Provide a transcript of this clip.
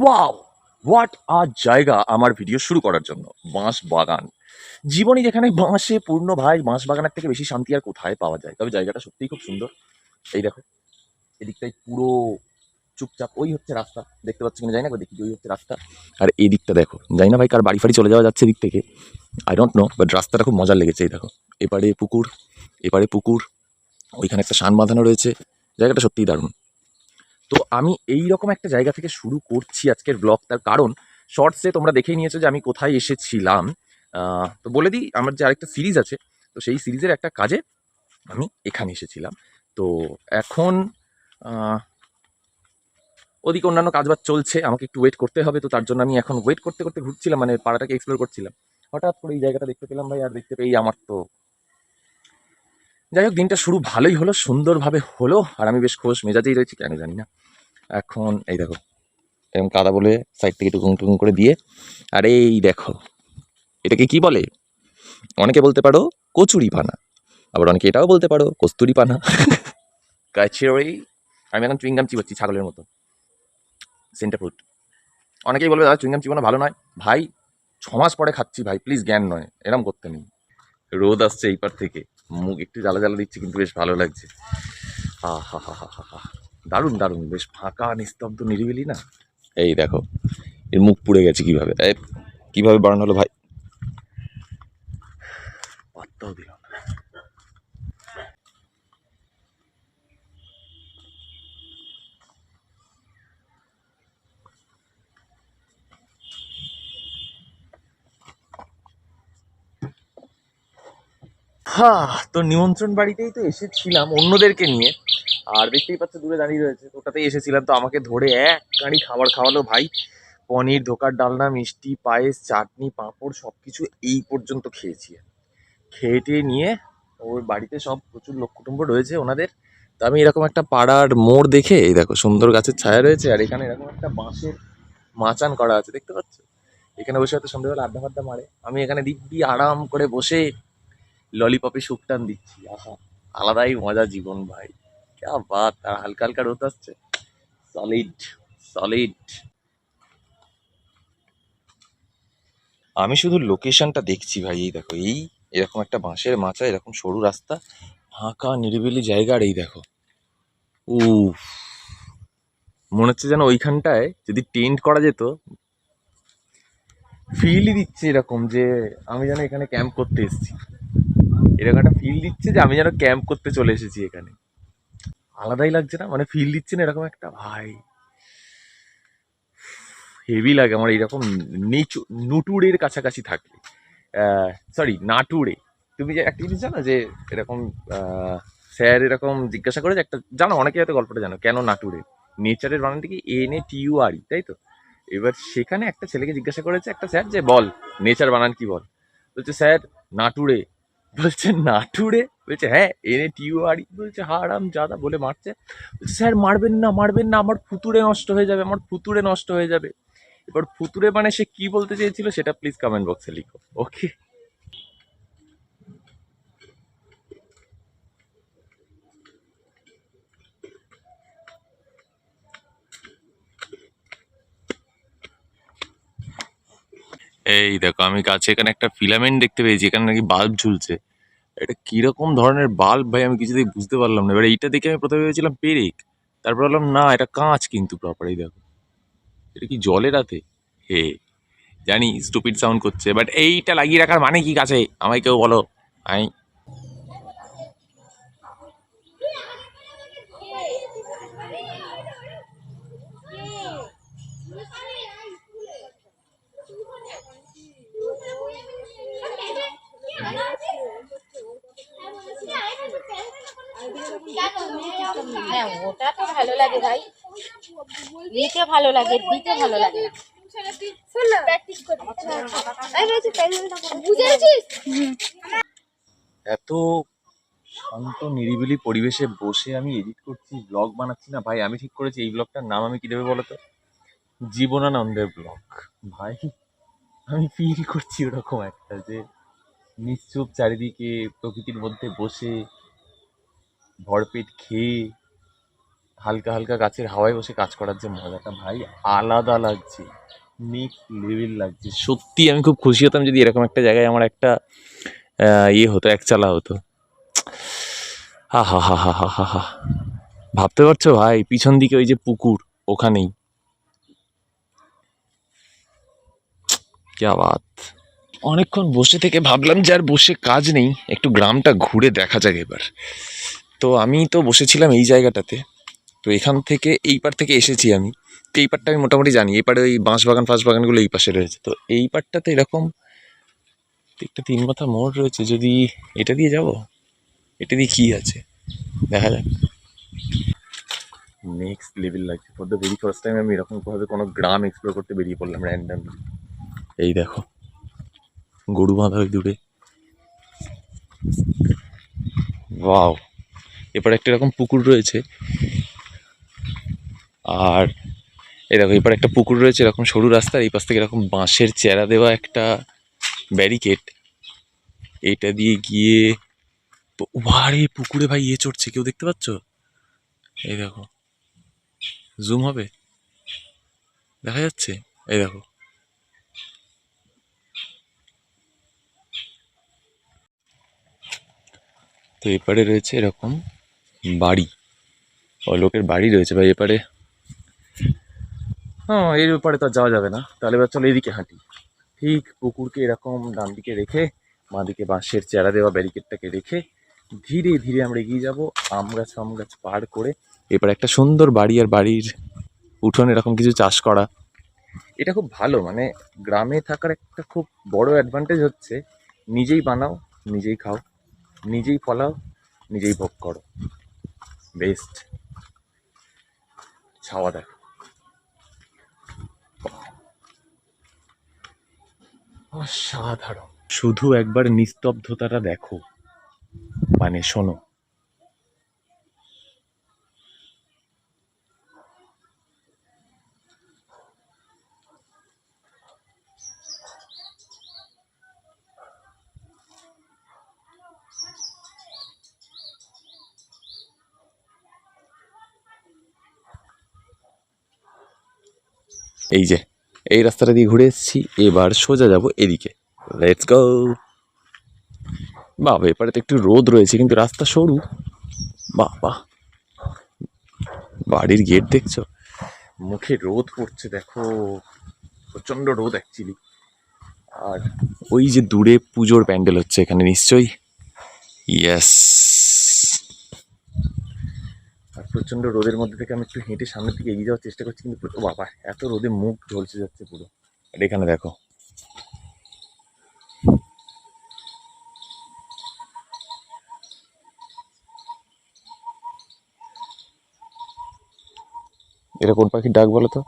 Wow what are জায়গা আমার video শুরু করার জন্য, বাঁশ বাগান। জীবনে যেখানে বাঁশে পূর্ণ ভাই, বাঁশ বাগানের থেকে বেশি শান্তি আর কোথায় পাওয়া যায়? তবে জায়গাটা সত্যিই খুব সুন্দর। এই দেখো এদিকটাই পুরো চুপচাপ, ওই হচ্ছে রাস্তা, দেখতে পাচ্ছি কিনা যাই না দেখি, ওই হচ্ছে রাস্তা। আর এই দিকটা দেখো, জানি না ভাই কার বাড়ি ফাড়ি চলে যাওয়া যাচ্ছে এদিক থেকে। আই ডোন্ট নো বাট রাস্তাটা খুব মজার লেগেছে, এই দেখো। এপারে পুকুর এপারে পুকুর, ওইখানে একটা শান বাঁধানো রয়েছে। জায়গাটা সত্যিই দারুণ। তো আমি এই রকম একটা জায়গা থেকে শুরু করছি আজকের ব্লগ তার কারণ শর্টসে তোমরা দেখেই নিয়েছো যে আমি কোথায় এসেছিলাম। তো বলে দিই, আমার যে আরেকটা সিরিজ আছে, তো সেই সিরিজের একটা কাজে আমি এখানে এসেছিলাম। তো এখন ওদিকে অন্যান্য কাজবাজ চলছে, আমাকে একটু ওয়েট করতে হবে, তো তার জন্য আমি এখন ওয়েট করতে করতে ঘুরছিলাম মানে পাড়াটাকে এক্সপ্লোর করছিলাম। হঠাৎ করে এই জায়গাটা দেখতে পেলাম ভাই, আর দেখতে পেয়েই আমার তো যাই হোক, দিনটা শুরু ভালোই হলো, সুন্দরভাবে হলো, আর আমি বেশ খোশ মেজাজেই রয়েছি, কেন জানি না। এখন, এই দেখো, এরকম কাদা বলে সাইড থেকে টুকুং টুকুং করে দিয়ে, আর এই দেখো, এটাকে কি বলে? অনেকে বলতে পারো কচুরি পানা, আবার অনেকে এটাও বলতে পারো কস্তুরি পানা। কাছেরই আমি এখন চুইংগাম চিবাচ্ছি ছাগলের মতো। Center Fruit. অনেকেই বলবে, দাদা, চুইংগাম চিবানো ভালো নয়। ভাই ছমাস পরে খাচ্ছি ভাই, প্লিজ জ্ঞান নয়, এরম করতে নেই। রোদ আসছে এই পার থেকে। মুখ একটু জ্বালা জ্বালা দিচ্ছে, কিন্তু বেশ ভালো লাগছে। হা হা হা হা হা দারুণ দারুণ, বেশ ফাঁকা, নিস্তব্ধ, নিরিবিলি না? এই দেখো, এর মুখ পুড়ে গেছে কীভাবে? এ, কীভাবে বাড়ানো হলো ভাই? পাত্তাও দিল হ্যাঁ তো নিমন্ত্রণ বাড়িতেই তো এসেছিলাম অন্যদেরকে নিয়ে। আর দেখতেই পাচ্ছ, দূরে দাঁড়িয়ে রয়েছে ওটাতেই এসেছিলাম। তো আমাকে ধরে এক গাড়ি খাবার খাওয়ালো ভাই। পনির, ধোকার, ডালনা, মিষ্টি, পায়েস, চাটনি, পাঁপড় সব কিছু এই পর্যন্ত খেয়েছি। খেয়ে টেয়ে নিয়ে ওর বাড়িতে সব প্রচুর লোক কুটুম্ব রয়েছে ওনাদের। তো আমি এরকম একটা পাড়ার মোড় দেখে, এই দেখো, সুন্দর গাছের ছায়া রয়েছে, আর এখানে এরকম একটা বাঁশের মাচান করা আছে, দেখতে পাচ্ছ? এখানে বসে হয়তো সন্ধ্যেবেলা আড্ডা ফাড্ডা মারে। আমি এখানে দিব্যি আরাম করে বসে ললিপপে সুপটান দিচ্ছি। আহা, আলাদাই মজা জীবন ভাই। ক্যা বাত, আর হালকা হালকা রোদ আসছে। সলিড সলিড আমি শুধু লোকেশনটা দেখছি ভাই, এই দেখো, এই এরকম একটা বাঁশের মাচা, এরকম সরু রাস্তা, ফাঁকা, নিরিবিলি জায়গা, আর এই দেখো। উফ, মনে হচ্ছে যেন ওইখানটায় যদি টেন্ট করা যেত ফিলই দিচ্ছে এরকম যে আমি যেন এখানে ক্যাম্প করতে এসেছি। এরকম একটা ফিল দিচ্ছে যে আমি যেন ক্যাম্প করতে চলে এসেছি এখানে। আলাদাই লাগছে না? মানে ফিল দিচ্ছে না এরকম একটা, ভাই। হেভি লাগে আমার এরকম নিচু, নুটুরের কাছাকাছি থাকলে। সরি নাটুরে। তুমি যে একটা জিনিস জানো যে এরকম স্যার এরকম জিজ্ঞাসা করে যে একটা, জানো অনেকে হয়তো গল্পটা জানো, কেন নাটুরে? নেচারের বানানটা কি এন এ টি ইউ আর ই তাই তো? এবার সেখানে একটা ছেলেকে জিজ্ঞাসা করেছে একটা স্যার যে বল, নেচার বানান কি বল? বলছে, স্যার, নাটুরে বলছে নাটুরে বলছে হ্যাঁ এনে টিউ আরি বলছে হারাম জাদা বলে মারছে। বলছে, স্যার, মারবেন না মারবেন না, আমার ফুতুরে নষ্ট হয়ে যাবে, আমার ফুতুরে নষ্ট হয়ে যাবে। এবার ফুতুরে মানে সে কি বলতে চেয়েছিল, সেটা প্লিজ কমেন্ট বক্সে লিখো ওকে এই দেখো, আমি কাছে এখানে একটা ফিলামেন্ট দেখতে পেয়েছি, এখানে নাকি বাল্ব ঝুলছে। এটা কীরকম ধরনের বাল্ব ভাই, আমি কিছুতেই বুঝতে পারলাম না। এবার এইটা দেখে আমি প্রথমে ভেবেছিলাম পেরেক, তারপর বললাম না, এটা কাঁচ কিন্তু প্রপার এই দেখো। এটা কি জলের হাতে হে, জানি স্টুপিড সাউন্ড করছে বাট এইটা লাগিয়ে রাখার মানে কি কাছে? আমায় কেউ বলো। আমি ভালো লাগে ভাই। দিতে ভালো লাগে, দিতে ভালো লাগে। এত শান্ত, নিরিবিলি পরিবেশে বসে আমি এডিট করছি ব্লগ বানাচ্ছি না ভাই, আমি ঠিক করেছি, এই ব্লগটার নাম আমি কি দেবে বলো তো? জীবনানন্দের ব্লগ ভাই, আমি ফিল করছি ওরকম একটা যে নিশ্চুপ চারিদিকে প্রকৃতির মধ্যে বসে ভরপেট খেয়ে হালকা হালকা গাছের হাওয়ায় বসে কাজ করার যে মজাটা ভাই, আলাদা লাগছে নেক্সট লেভেল লাগছে। সত্যি আমি খুব খুশি হতাম যদি এরকম একটা জায়গায় আমার একটা ইয়ে হতো, একচালা হতো। হা হা হা হা হা হা ভাবতে পারছ ভাই, পিছন দিকে ওই যে পুকুর, ওখানেই। বাত। অনেকক্ষণ বসে থেকে ভাবলাম যে আর বসে কাজ নেই, একটু গ্রামটা ঘুরে দেখা যাক এবার। তো আমি তো বসেছিলাম এই জায়গাটাতে। তো এখান থেকে, এই পার থেকে এসেছি আমি। তো এই পারটা আমি মোটামুটি জানি। এই পারে ওই বাঁশ বাগান, ফাঁস বাগানগুলো এই পাশে রয়েছে। তো এই পারটাতে এরকম একটা তিন মাথা মোড় রয়েছে। যদি এটা দিয়ে যাব, এটা দিয়ে কী আছে? দেখা যাক। নেক্সট লেভেল লাগছে for the very first time আমি এরকম ভাবে কোনো গ্রাম এক্সপ্লোর করতে বেরিয়ে পড়লাম র্যান্ডামলি এই দেখো, গরু বাঁধা ওই দূরে। ওয়াও এরপর একটা এরকম পুকুর রয়েছে। আর এই দেখো এরপর একটা পুকুর রয়েছে, এরকম সরু রাস্তা এই পাশ থেকে এরকম বাঁশের চেরা দেওয়া একটা ব্যারিকেড। এটা দিয়ে গিয়ে ওয়ারে, পুকুরে ভাই ইয়ে চড়ছে, কেউ দেখতে পাচ্ছ? এই দেখো জুম হবে? দেখা যাচ্ছে? এই দেখো। তো এপারে রয়েছে এরকম বাড়ি। ও, লোকের বাড়ি রয়েছে ভাই এপারে। হ্যাঁ এর ব্যাপারে তো যাওয়া যাবে না। তাহলে এবার চলো এদিকে হাঁটি। ঠিক পুকুরকে এরকম ডান দিকে রেখে বাঁ দিকে বাঁশের চেরা দেওয়া ব্যারিকেডটাকে রেখে ধীরে ধীরে আমরা এগিয়ে যাব আম গাছ আম গাছ পার করে। এবার একটা সুন্দর বাড়ি আর বাড়ির উঠোন এরকম কিছু চাষ করা। এটা খুব ভালো মানে গ্রামে থাকার একটা খুব বড় অ্যাডভান্টেজ হচ্ছে, নিজেই বানাও, নিজেই খাও, নিজেই ফলাও, নিজেই ভোগ করো। বেস্ট ছাওয়া দেখো অসাধারণ। শুধু একবার নিস্তব্ধতাটা দেখো। মানে শোনো এই যে, এই রাস্তাটা দিয়ে ঘুরে এসেছি, এবার সোজা যাব এদিকে। লেটস গো বাবা এপারে তো একটু রোদ রয়েছে, কিন্তু রাস্তা সরু। বাহ বাড়ির গেট দেখছ? মুখে রোদ পড়ছে, দেখো। প্রচণ্ড রোদ অ্যাকচুয়ালি আর ওই যে দূরে পুজোর প্যান্ডেল হচ্ছে এখানে, নিশ্চয়ই? ইয়েস আর প্রচণ্ড রোদের মধ্যে থেকে আমি একটু হেঁটে সামনের দিকে এগিয়ে যাওয়ার চেষ্টা করছি, কিন্তু বাবা, এত রোদে মুখ ঝলসে যাচ্ছে পুরো। আর এখানে দেখো। এটা কোন পাখির ডাক বলো তো?